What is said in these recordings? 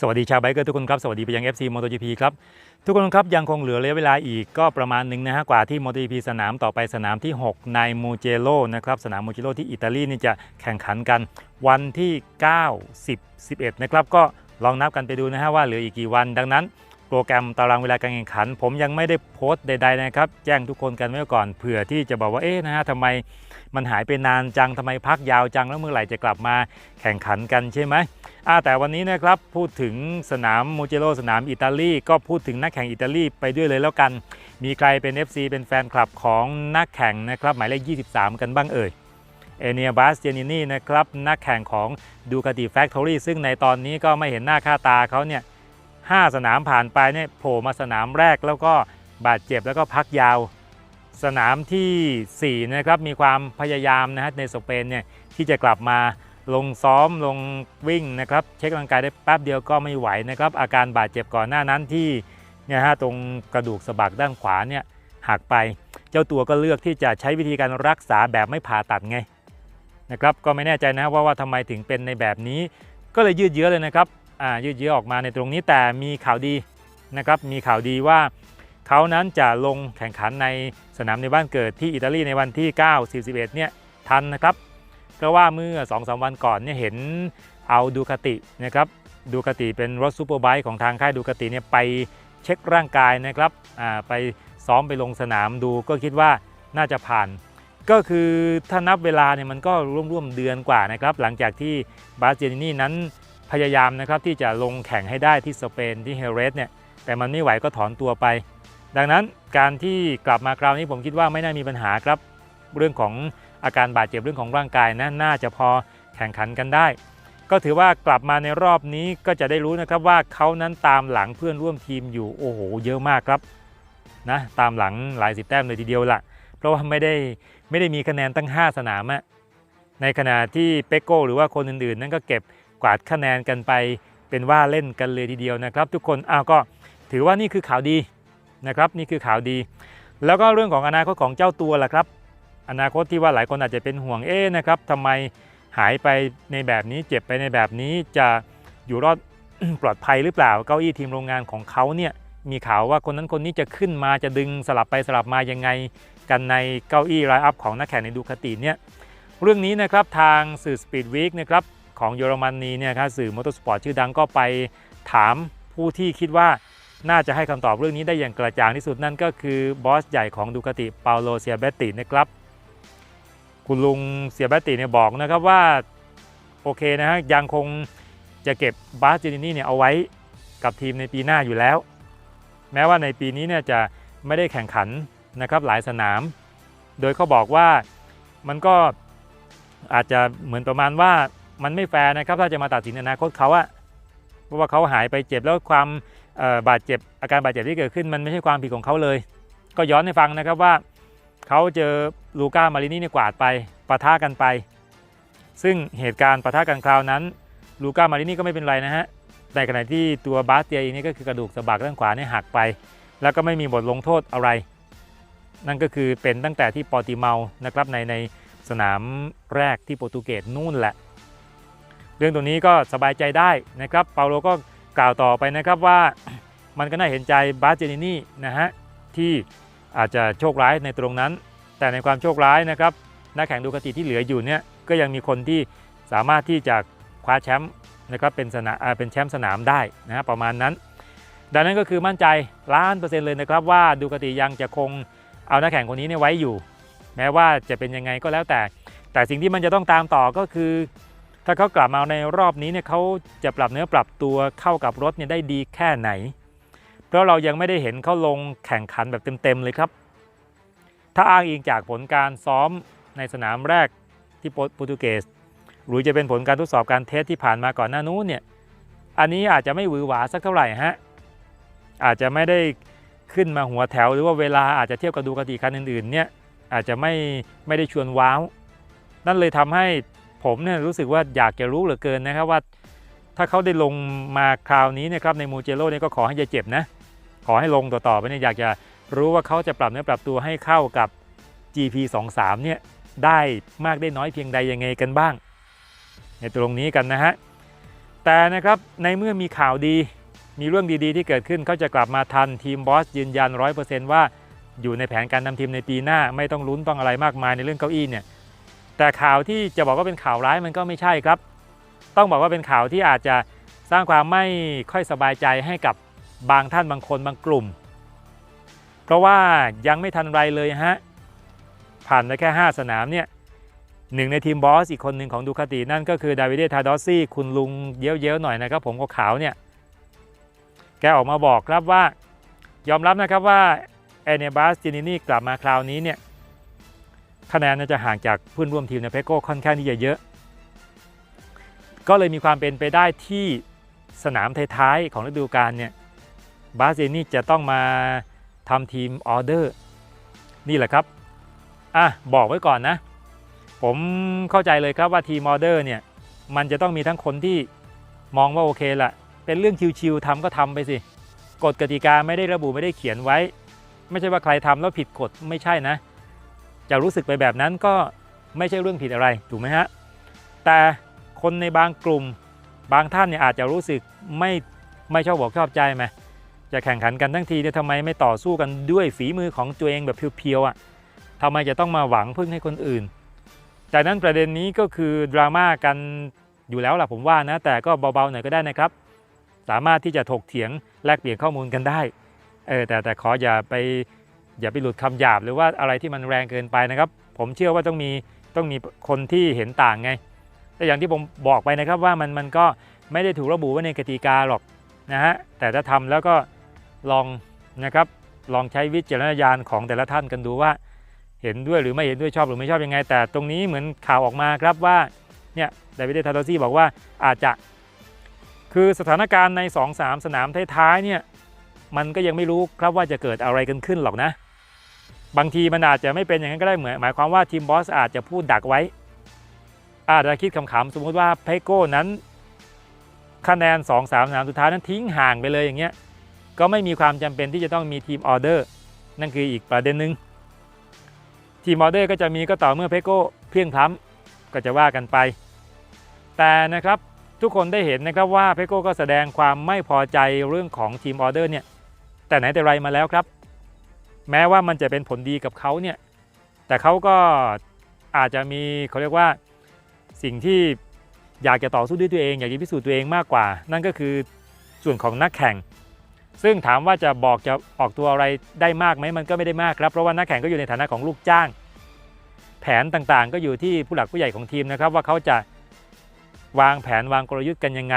สวัสดีชาวไบเกอร์ทุกคนครับ สวัสดีไปยัง FC MotoGP ครับ ทุกคนครับยังคงเหลือระยะเวลาอีกก็ประมาณหนึ่งนะฮะกว่าที่ MotoGP สนามต่อไปสนามที่ 6 ในมูเจโ o นะครับสนามมูเจโ o ที่อิตาลีนี่จะแข่งขันกันวันที่ 9 10 11 นะครับ ก็ลองนับกันไปดูนะฮะว่าเหลืออีกกี่วัน ดังนั้น โปรแกรมตารางเวลาการแข่งขัน ผมยังไม่ได้โพสต์ใด ๆ นะครับ แจ้งทุกคนกันไว้ก่อนเผื่อที่จะบอกว่าเอ๊ะนะฮะทำไม มันหายไปนานจังทำไมพักยาวจังแล้วเมื่อไหร่จะกลับมาแข่งขันกันใช่ไหมแต่วันนี้นะครับพูดถึงสนามโมเจโ o สนามอิตาลีก็พูดถึงนักแข่งอิตาลีไปด้วยเลยแล้วกัน มีใครเป็น FC เป็นแฟนคลับของนักแข่งนะครับหมายเลข 23 กันบ้างเอ่ยเอเนียบาสเจนินี่นะครับนักแข่งของดูคาติแฟคทอรี่ซึ่งในตอนนี้ก็ไม่เห็นหน้าค่าตาเขาเนี่ยห้าสนามผ่านไปเนี่ยโผล่มาสนามแรกแล้วก็บาดเจ็บแล้วก็พักยาว สนามทีสี่ 4 นะครับมีความพยายามนะฮะในสเปนเนี่ยที่จะกลับมาลงซ้อมลงวิ่งนะครับ เช็คร่างกายได้แป๊บเดียวก็ไม่ไหวนะครับ อาการบาดเจ็บก่อนหน้านั้นที่เนี่ยฮะตรงกระดูกสะบักด้านขวาเนี่ยหักไป เจ้าตัวก็เลือกที่จะใช้วิธีการรักษาแบบไม่ผ่าตัดไงนะครับก็ไม่แน่ใจนะว่าว่าทำไมถึงเป็นในแบบนี้ ก็เลยยืดเยื้อเลยนะครับอ่ายืดเยื้อออกมาในตรงนี้แต่มีข่าวดีนะครับมีข่าวดีว่า เขานั้นจะลงแข่งขันในสนามในบ้านเกิดที่อิตาลีในวันที่ 9 41เนี่ยทันนะครับเพราะว่าเมื่อ2-3วันก่อนเนี่ยเห็นเอาดูคาตินะครับดูคาติเป็นรถซูเปอร์ไบค์ของทางค่ายดูคาติเนี่ยไปเช็คร่างกายนะครับไปซ้อมไปลงสนามดูก็คิดว่าน่าจะผ่าน ก็คือถ้านับเวลาเนี่ยมันก็ร่วมๆเดือนกว่านะครับ หลังจากที่บาสเจนินี่นั้นพยายามนะครับที่จะลงแข่งให้ได้ที่สเปนที่เฮเรสเนี่ยแต่มันไม่ไหวก็ถอนตัวไป ดังนั้นการที่กลับมาคราวนี้ผมคิดว่าไม่น่ามีปัญหาครับเรื่องของอาการบาดเจ็บเรื่องของร่างกายนะน่าจะพอแข่งขันกันได้ ก็ถือว่ากลับมาในรอบนี้ก็จะได้รู้นะครับว่าเขานั้นตามหลังเพื่อนร่วมทีมอยู่โอ้โหเยอะมากครับนะตามหลังหลายสิบแต้มเลยทีเดียวล่ะ เพราะว่าไม่ได้ไม่ได้มีคะแนนตั้ง 5 สนามอะในขณะที่เปโก้หรือว่าคนอื่นๆ นั้นก็เก็บกวาดคะแนนกันไปเป็นว่าเล่นกันเลยทีเดียวนะครับ ทุกคนอ้าวก็ถือว่านี่คือข่าวดี นะครับนี่คือข่าวดี แล้วก็เรื่องของอนาคตของเจ้าตัวล่ะครับ อนาคตที่ว่าหลายคนอาจจะเป็นห่วงเอ๊นะครับทำไมหายไปในแบบนี้เจ็บไปในแบบนี้จะอยู่รอดปลอดภัยหรือเปล่าเก้าอี้ทีมโรงงานของเขาเนี่ยมีข่าวว่าคนนั้นคนนี้จะขึ้นมาจะดึงสลับไปสลับมายังไง กันในเก้าอี้ไลน์อัพของนักแข่งในดูคาติเนี่ยเรื่องนี้นะครับทางสื่อ Speed Week นะครับของเยอรมนีเนี่ยครับสื่อมอเตอร์สปอร์ตชื่อดังก็ไปถามผู้ที่คิดว่า น่าจะให้คำตอบเรื่องนี้ได้อย่างกระจ่างที่สุดนั่นก็คือบอสใหญ่ของดูคาติเปาโลเซียเบตตินะครับคุณลุงเสียแบตติเนี่ยบอกนะครับว่าโอเคนะฮะยังคงจะเก็บบาสเจนินี่เนี่ยเอาไว้กับทีมในปีหน้าอยู่แล้ว แม้ว่าในปีนี้เนี่ยจะไม่ได้แข่งขันนะครับหลายสนาม โดยเขาบอกว่ามันก็อาจจะเหมือนประมาณว่ามันไม่แฟร์นะครับถ้าจะมาตัดสินอนาคตเขาอะเพราะว่าเขาหายไปเจ็บแล้วความ บาดเจ็บอาการบาดเจ็บที่เกิดขึ้นมันไม่ใช่ความผิดของเขาเลย ก็ย้อนให้ฟังนะครับว่าเขาเจอลูก้ามารินี่เนี่ยกวาดไปปะทะกันไป ซึ่งเหตุการณ์ปะทะกันคราวนั้นลูก้ามารินี่ก็ไม่เป็นไรนะฮะในขณะที่ตัวบาสเตียเองนี่ก็คือกระดูกสะบักด้านขวาเนี่ยหักไป แล้วก็ไม่มีบทลงโทษอะไร นั่นก็คือเป็นตั้งแต่ที่ปอติเมานะครับในในสนามแรกที่โปรตุเกสนู่นแหละ เรื่องตรงนี้ก็สบายใจได้นะครับเปาโลก็ กล่าวต่อไปนะครับว่ามันก็น่าเห็นใจบาสเจนินี่นะฮะที่อาจจะโชคร้ายในตรงนั้น แต่ในความโชคร้ายนะครับนักแข่งดูคติที่เหลืออยู่เนี่ยก็ยังมีคนที่สามารถที่จะคว้าแชมป์นะครับเป็นสนามเป็นแชมป์สนามได้นะฮะประมาณนั้น ดังนั้นก็คือมั่นใจล้านเปอร์เซ็นต์เลยนะครับว่าดูคติยังจะคงเอานักแข่งคนนี้เนี่ยไว้อยู่ แม้ว่าจะเป็นยังไงก็แล้วแต่ แต่สิ่งที่มันจะต้องตามต่อก็คือ ถ้าเขากลับมาในรอบนี้เนี่ยเขาจะปรับเนื้อปรับตัวเข้ากับรถเนี่ยได้ดีแค่ไหน เพราะเรายังไม่ได้เห็นเขาลงแข่งขันแบบเต็มๆเลยครับ ถ้าอ้างอิงจากผลการซ้อมในสนามแรกที่โปรตุเกสหรือจะเป็นผลการทดสอบการเทสที่ผ่านมาก่อนหน้านู้นเนี่ยอันนี้อาจจะไม่หวือหวาสักเท่าไหร่ฮะอาจจะไม่ได้ขึ้นมาหัวแถว หรือว่าเวลาอาจจะเทียบกับดูกติคันอื่นๆเนี่ยอาจจะไม่ไม่ได้ชวนว้าว นั่นเลยทำให้ ผมเนี่ยรู้สึกว่าอยากจะรู้เหลือเกินนะครับว่า ถ้าเขาได้ลงมาคราวนี้นะครับในมูเจโร่เนี่ยก็ขอให้อย่าเจ็บนะ ขอให้ลงต่อๆไปเนี่ยอยากจะรู้ว่าเขาจะปรับเนื้อปรับตัวให้เข้ากับ GP 2 3เนี่ยได้มากได้น้อยเพียงใดยังไงกันบ้าง ในตรงนี้กันนะฮะแต่นะครับในเมื่อมีข่าวดีมีเรื่องดีๆที่เกิดขึ้นเขาจะกลับมาทันทีมบอสยืนยัน 100%ว่าอยู่ในแผนการนำทีมในปีหน้าไม่ต้องลุ้นต้องอะไรมากมายในเรื่องเก้าอี้เนี่ย แต่ข่าวที่จะบอกว่าเป็นข่าวร้ายมันก็ไม่ใช่ครับ ต้องบอกว่าเป็นข่าวที่อาจจะสร้างความไม่ค่อยสบายใจให้กับบางท่านบางคนบางกลุ่ม เพราะว่ายังไม่ทันไรเลยฮะ ผ่านไปแค่ 5 สนามเนี่ยหนึ่งในทีมบอสอีกคนหนึ่งของดูคาตินั่นก็คือดาวิดเดทาดอสซี่คุณลุงเย้ยวๆหน่อยนะครับผมก็ขาวเนี่ย แกออกมาบอกครับว่ายอมรับนะครับว่าเอเนบัสจินินี่กลับมาคราวนี้เนี่ย คะแนนน่าจะห่างจากเพื่อนร่วมทีมในเพโก้ค่อนข้างที่จะเยอะ ก็เลยมีความเป็นไปได้ที่สนามท้ายๆของฤดูกาลเนี่ยบาเจนี่จะต้องมาทำทีมออเดอร์นี่แหละครับอะบอกไว้ก่อนนะ ผมเข้าใจเลยครับว่าทีมออเดอร์เนี่ยมันจะต้องมีทั้งคนที่มองว่าโอเคละเป็นเรื่องชิวๆทำก็ทำไปสิกฎกติกาไม่ได้ระบุไม่ได้เขียนไว้ ไม่ใช่ว่าใครทำแล้วผิดกฎไม่ใช่นะ จะรู้สึกไปแบบนั้นก็ไม่ใช่เรื่องผิดอะไรถูกไหมฮะแต่คนในบางกลุ่มบางท่านเนี่ยอาจจะรู้สึกไม่ไม่ชอบบอกชอบใจไหมจะแข่งขันกันทั้งทีเนี่ยทำไมไม่ต่อสู้กันด้วยฝีมือของตัวเองแบบเพียวๆอะทำไมจะต้องมาหวังพึ่งให้คนอื่น จากนั้นประเด็นนี้ก็คือดราม่ากันอยู่แล้วล่ะผมว่านะแต่ก็เบาๆหน่อยก็ได้นะครับ สามารถที่จะถกเถียงแลกเปลี่ยนข้อมูลกันได้เออแต่แต่ขออย่าไป อย่าไปหลุดคำหยาบหรือว่าอะไรที่มันแรงเกินไปนะครับ ผมเชื่อว่าต้องมีต้องมีคนที่เห็นต่างไง แต่อย่างที่ผมบอกไปนะครับว่ามันมันก็ไม่ได้ถูกระบุไว้ในกติกาหรอกนะฮะแต่ถ้าทำแล้วก็ลองนะครับลองใช้วิจารณญาณของแต่ละท่านกันดูว่า เห็นด้วยหรือไม่เห็นด้วยชอบหรือไม่ชอบยังไง แต่ตรงนี้เหมือนข่าวออกมาครับว่าเนี่ยดวิดทาโดซี่บอกว่าอาจจะคือสถานการณ์ใน 2-3 สนามท้ายๆเนี่ยมันก็ยังไม่รู้ครับว่าจะเกิดอะไรกันขึ้นหรอกนะ บางทีมันอาจจะไม่เป็นอย่างนั้นก็ได้เหมือนหมายความว่าทีมบอสอาจจะพูดดักไว้ อาจจะคิดขำๆสมมุติว่าเพโก้นั้น คะแนน 2-3สนามสุดท้ายนั้นทิ้งห่างไปเลยอย่างเงี้ยก็ไม่มีความจำเป็นที่จะต้องมีทีมออเดอร์นั่นคืออีกประเด็นหนึ่งทีมออเดอร์ก็จะมีก็ต่อเมื่อเพโก้เพียงพล้ำก็จะว่ากันไป แต่นะครับทุกคนได้เห็นนะครับว่าเพโก้ก็แสดงความไม่พอใจเรื่องของทีมออเดอร์เนี่ยแต่ไหนแต่ไรมาแล้วครับ แม้ว่ามันจะเป็นผลดีกับเขาเนี่ยแต่เขาก็อาจจะมีเขาเรียกว่าสิ่งที่อยากจะต่อสู้ด้วยตัวเอง อยากจะพิสูจน์ตัวเองมากกว่า นั่นก็คือส่วนของนักแข่ง ซึ่งถามว่าจะบอกจะออกตัวอะไรได้มากไหมมันก็ไม่ได้มากครับ เพราะว่านักแข่งก็อยู่ในฐานะของลูกจ้าง แผนต่างๆ ก็อยู่ที่ผู้หลักผู้ใหญ่ของทีมนะครับ ว่าเขาจะวางแผนวางกลยุทธ์กันยังไง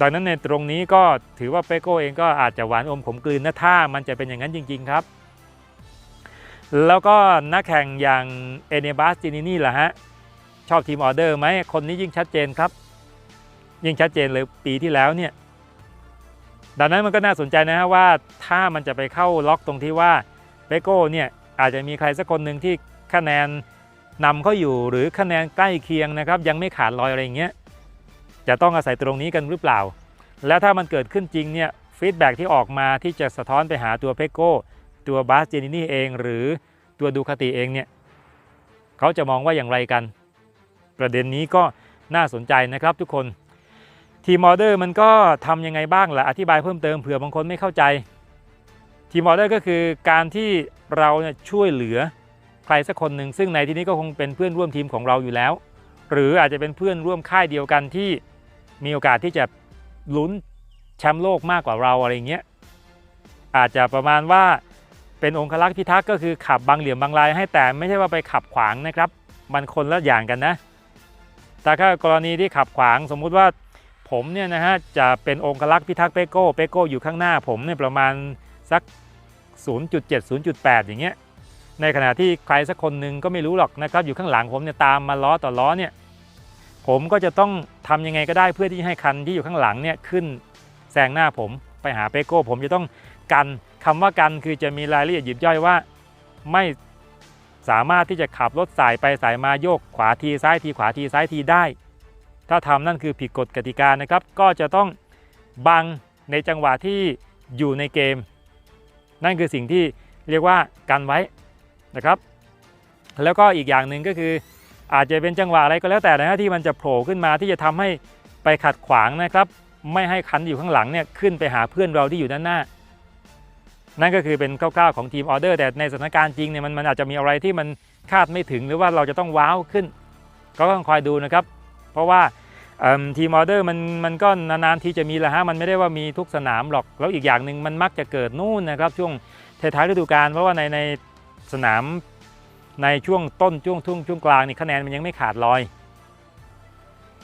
ดังนั้นในตรงนี้ก็ถือว่าเปโก้เองก็อาจจะหวานอมขมกลืนนะถ้ามันจะเป็นอย่างนั้นจริง ๆ ครับ แล้วก็นักแข่งอย่างเอเนบัสจินินี่แหละฮะชอบทีมออเดอร์ไหมคนนี้ยิ่งชัดเจนครับ ยิ่งชัดเจนเลยปีที่แล้วเนี่ยดังนั้นมันก็น่าสนใจนะฮะว่าถ้ามันจะไปเข้าล็อกตรงที่ว่าเปโก้เนี่ยอาจจะมีใครสักคนหนึ่งที่คะแนนนำเขาอยู่หรือคะแนนใกล้เคียงนะครับ ยังไม่ขาดลอยอะไรอย่างเงี้ย จะต้องอาศัยตรงนี้กันหรือเปล่า แล้วถ้ามันเกิดขึ้นจริงเนี่ยฟีดแบ็ที่ออกมาที่จะสะท้อนไปหาตัวเปโก้ตัวบาสเจนินี่เองหรือตัวดูคาติเองเนี่ยเขาจะมองว่าอย่างไรกัน ประเด็นนี้ก็น่าสนใจนะครับทุกคน ทีมออเดอร์มันก็ทำยังไงบ้างล่ะอธิบายเพิ่มเติมเผื่อบางคนไม่เข้าใจ ทีมออเดอร์ก็คือการที่เราเนี่ยช่วยเหลือใครสักคนหนึ่งซึ่งในที่นี้ก็คงเป็นเพื่อนร่วมทีมของเราอยู่แล้ว หรืออาจจะเป็นเพื่อนร่วมค่ายเดียวกันที่ มีโอกาสที่จะลุ้นแชมป์โลกมากกว่าเราอะไรเงี้ยอาจจะประมาณว่าเป็นองคลักษ์พิทักษ์ก็คือขับบางเหลี่ยมบางลายให้แต่ไม่ใช่ว่าไปขับขวางนะครับ มันคนละอย่างกันนะ แต่ถ้ากรณีที่ขับขวางสมมุติว่าผมเนี่ยนะฮะจะเป็นองคลักษ์พิทักษ์เปโก้เปโก้อยู่ข้างหน้าผมเนี่ยประมาณสัก 0.7 0.8 อย่างเงี้ยในขณะที่ใครสักคนหนึ่งก็ไม่รู้หรอกนะครับอยู่ข้างหลังผมเนี่ยตามมาล้อต่อล้อเนี่ย ผมก็จะต้องทำยังไงก็ได้เพื่อที่ให้คันที่อยู่ข้างหลังเนี่ยขึ้นแซงหน้าผมไปหาเปโก้ผมจะต้องกันคำว่ากันคือจะมีรายละเอียดยิบย่อยว่า ไม่สามารถที่จะขับรถสายไปสายมาโยกขวาทีซ้ายทีขวาทีซ้ายทีได้ ถ้าทำนั่นคือผิดกฎกติกานะครับ ก็จะต้องบังในจังหวะที่อยู่ในเกม นั่นคือสิ่งที่เรียกว่ากันไว้นะครับ แล้วก็อีกอย่างหนึ่งก็คือ อาจจะเป็นจังหวะอะไรก็แล้วแต่นะฮะที่มันจะโผล่ขึ้นมาที่จะทำให้ไปขัดขวางนะครับ ไม่ให้คันที่อยู่ข้างหลังเนี่ยขึ้นไปหาเพื่อนเราที่อยู่ด้านหน้า นั่นก็คือเป็นคร่าวๆของทีมออเดอร์แต่ในสถานการณ์จริงเนี่ยมันมันอาจจะมีอะไรที่มันคาดไม่ถึงหรือว่าเราจะต้องว้าวขึ้น ก็ต้องคอยดูนะครับ เพราะว่าทีมออเดอร์มันมันก็นานๆทีจะมีละฮะมันไม่ได้ว่ามีทุกสนามหรอกแล้วอีกอย่างหนึ่งมันมักจะเกิดนู่นนะครับ ช่วงท้ายฤดูกาลเพราะว่าในในสนาม ในช่วงต้นช่วงทุ่งช่วงกลางนี่คะแนนมันยังไม่ขาดลอย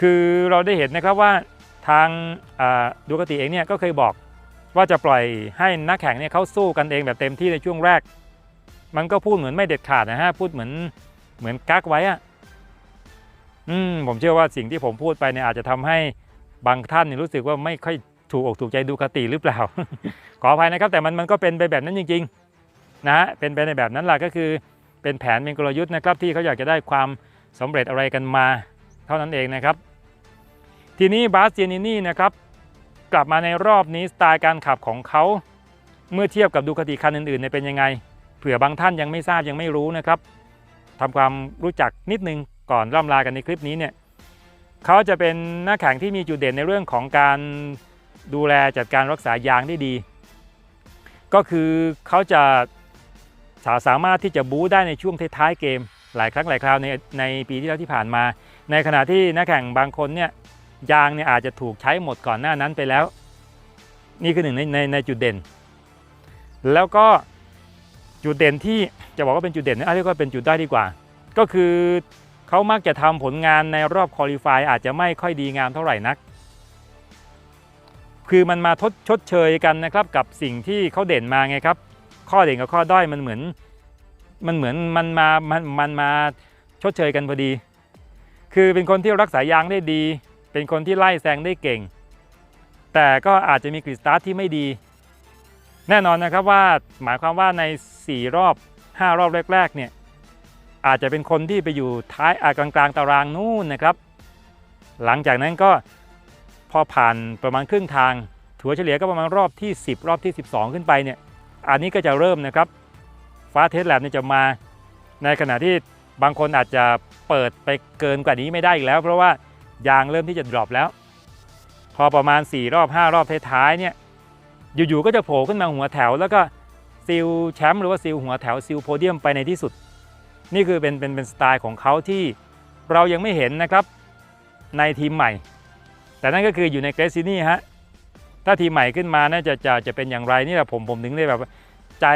คือเราได้เห็นนะครับว่าทางดูกติเองเนี่ยก็เคยบอกว่าจะปล่อยให้นักแข่งเนี่ยเขาสู้กันเองแบบเต็มที่ในช่วงแรก มันก็พูดเหมือนไม่เด็ดขาดนะฮะพูดเหมือนเหมือนกักไว้อะอืมผมเชื่อว่าสิ่งที่ผมพูดไปเนี่ยอาจจะทำให้บางท่านเนี่ยรู้สึกว่าไม่ค่อยถูกอกถูกใจดูคติหรือเปล่า ขออภัยนะครับแต่มันมันก็เป็นไปแบบนั้นจริงๆนะฮะเป็นไปในแบบนั้นแหละก็คือ เป็นแผนเป็นกลยุทธ์นะครับที่เขาอยากจะได้ความสำเร็จอะไรกันมา เท่านั้นเองนะครับ ทีนี้บาสเจนินี่นะครับกลับมาในรอบนี้สไตล์การขับของเขาเมื่อเทียบกับดูคติคันอื่นๆเนี่ยเป็นยังไง เผื่อบางท่านยังไม่ทราบยังไม่รู้นะครับทำความรู้จักนิดนึงก่อนร่ำลากันในคลิปนี้เนี่ยเขาจะเป็นนักแข่งที่มีจุดเด่นในเรื่องของการดูแลจัดการรักษายางได้ดี ก็คือเขาจะ สาสามารถที่จะบู๊ได้ในช่วงท้ายๆเกม หลายครั้งหลายคราวในในปีที่แล้วที่ผ่านมา ในขณะที่นักแข่งบางคนเนี่ยยางเนี่ยอาจจะถูกใช้หมดก่อนหน้านั้นไปแล้ว นี่คือหนึ่งในในในจุดเด่น แล้วก็จุดเด่นที่จะบอกว่าเป็นจุดเด่นนะเรียกว่าเป็นจุดได้อยดีกว่า ก็คือเขามักจะทำผลงานในรอบคอลี่ฟายอาจจะไม่ค่อยดีงามเท่าไหร่นัก คือมันมาทดชดเชยกันนะครับกับสิ่งที่เขาเด่นมาไงครับ ข้อเด่นกับข้อด้อยมันเหมือน มันเหมือนมันมามันมันมาชดเชยกันพอดี คือเป็นคนที่รักษายางได้ดี เป็นคนที่ไล่แซงได้เก่ง แต่ก็อาจจะมีกริดสตาร์ทที่ไม่ดี แน่นอนนะครับว่าหมายความว่าใน 4 รอบ 5 รอบแรกๆเนี่ยอาจจะเป็นคนที่ไปอยู่ท้ายอากลางกลางๆตารางนู่นนะครับ หลังจากนั้นก็พอผ่านประมาณครึ่งทาง ถัวเฉลี่ยก็ประมาณรอบที่ 10 รอบที่ 12 ขึ้นไปเนี่ย อันนี้ก็จะเริ่มนะครับฟ้าเทสแลบเนี่ยจะมาในขณะที่บางคนอาจจะเปิดไปเกินกว่านี้ไม่ได้อีกแล้ว เพราะว่ายางเริ่มที่จะดรอปแล้ว พอประมาณ 4 รอบ 5 รอบท้ายๆเนี่ยอยู่ๆก็จะโผล่ขึ้นมาหัวแถว แล้วก็ซิลแชมป์หรือว่าซิลหัวแถวซิลโพเดียมไปในที่สุด นี่คือเป็นเป็นเป็นสไตล์ของเขาที่เรายังไม่เห็นนะครับในทีมใหม่ แต่นั่นก็คืออยู่ในเกรซินี่ฮะ ถ้าทีมใหม่ขึ้นมาน่าจะจะจะเป็นอย่างไรนี่แหละผมผมถึงได้แบบใจ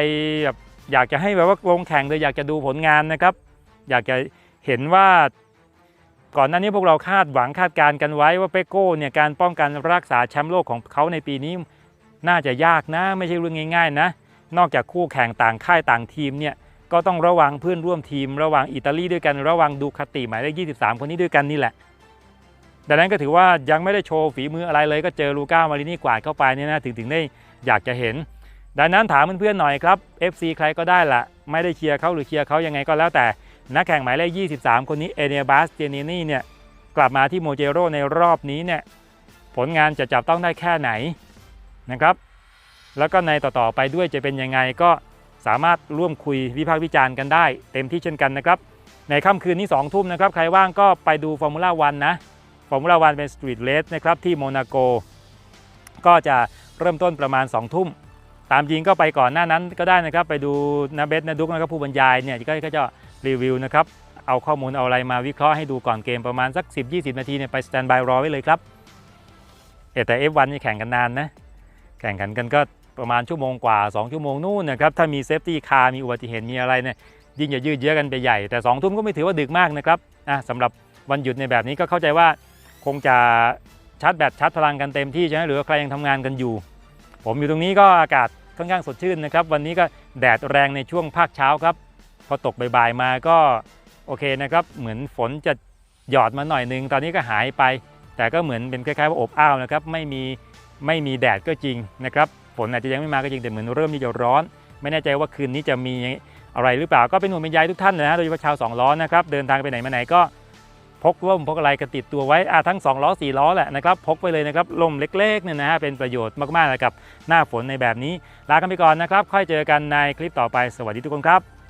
แบบอยากจะให้แบบว่าลงแข่งเลยอยากจะดูผลงานนะครับ อยากจะเห็นว่า ก่อนหน้านี้พวกเราคาดหวังคาดการณ์กันไว้ว่าเปโก้เนี่ยการป้องกันรักษาแชมป์โลกของเขาในปีนี้น่าจะยากนะ ไม่ใช่เรื่องง่าย ๆ นะ นอกจากคู่แข่งต่างค่ายต่างทีมเนี่ยก็ต้องระวังเพื่อนร่วมทีม ระวังอิตาลีด้วยกันระวังดูคาติหมายเลข 23 คนนี้ด้วยกันนี่แหละ ดังนั้นก็ถือว่ายังไม่ได้โชว์ฝีมืออะไรเลยก็เจอลูก้ามารินี่กวาดเข้าไปเนี่ยนะถึงถึงได้อยากจะเห็น ดังนั้นถามเพื่อนๆหน่อยครับ FC ใครก็ได้ละไม่ได้เชียร์เขาหรือเชียร์เขายังไงก็แล้วแต่นักแข่งหมายเลข 23 คนนี้เอเนียบัสเจเนนี่เนี่ยกลับมาที่โมเจโรในรอบนี้เนี่ยผลงานจะจับต้องได้แค่ไหนนะครับ แล้วก็ในต่อๆไปด้วยจะเป็นยังไงก็สามารถร่วมคุยวิพากษ์วิจารณ์กันได้ เต็มที่เช่นกันนะครับ ในค่ำคืนนี้2ทุ่มนะครับ ใครว่างก็ไปดูฟอร์มูล่าวันนะ ฟอร์มูล่าวันเป็นสตรีทเลสนะครับที่โมนาโก ก็จะเริ่มต้นประมาณ 2 ทุ่ม ตามจริงก็ไปก่อนหน้านั้นก็ได้นะครับ ไปดูนาเบสนาดุกนะครับผู้บรรยายเนี่ยก็จะรีวิวนะครับ เอาข้อมูลเอาอะไรมาวิเคราะห์ให้ดูก่อนเกมประมาณสัก 10-20 นาทีเนี่ยไปสแตนบายรอไว้เลยครับเอ่อแต่ F1 นี่แข่งกันนานนะ แข่งขันกันก็ประมาณชั่วโมงกว่า 2 ชั่วโมงนู่นนะครับ ถ้ามีเซฟตี้คาร์มีอุบัติเหตุมีอะไรเนี่ยยิ่งจะยืดเยื้อกันไปใหญ่ แต่2ทุ่มก็ไม่ถือว่าดึกมากนะครับอะสำหรับวันหยุดในแบบนี้ก็เข้าใจว่า คงจะชาร์จแบตชาร์จพลังกันเต็มที่ใช่ไหมหรือว่าใครยังทำงานกันอยู่ ผมอยู่ตรงนี้ก็อากาศค่อนข้างสดชื่นนะครับ วันนี้ก็แดดแรงในช่วงภาคเช้าครับ พอตกบ่ายๆมาก็โอเคนะครับ เหมือนฝนจะหยอดมาหน่อยนึง ตอนนี้ก็หายไป แต่ก็เหมือนเป็นคล้ายๆว่าอบอ้าวนะครับ ไม่มีไม่มีแดดก็จริงนะครับ ฝนอาจจะยังไม่มาก็จริงแต่เหมือนเริ่มที่จะร้อน ไม่แน่ใจว่าคืนนี้จะมีอะไรหรือเปล่า ก็เป็นห่วงเป็นใยทุกท่านนะฮะโดยเฉพาะชาวสองล้อนะครับ เดินทางไปไหนมาไหนก็ พกร่มพกอะไรก็ติดตัวไว้อะทั้ง2ล้อ4ล้อแหละนะครับพกไปเลยนะครับร่มเล็กๆเนี่ยนะฮะเป็นประโยชน์มากๆเลยกับหน้าฝนในแบบนี้ลากันไปก่อนนะครับ ค่อยเจอกันในคลิปต่อไปสวัสดีทุกคนครับ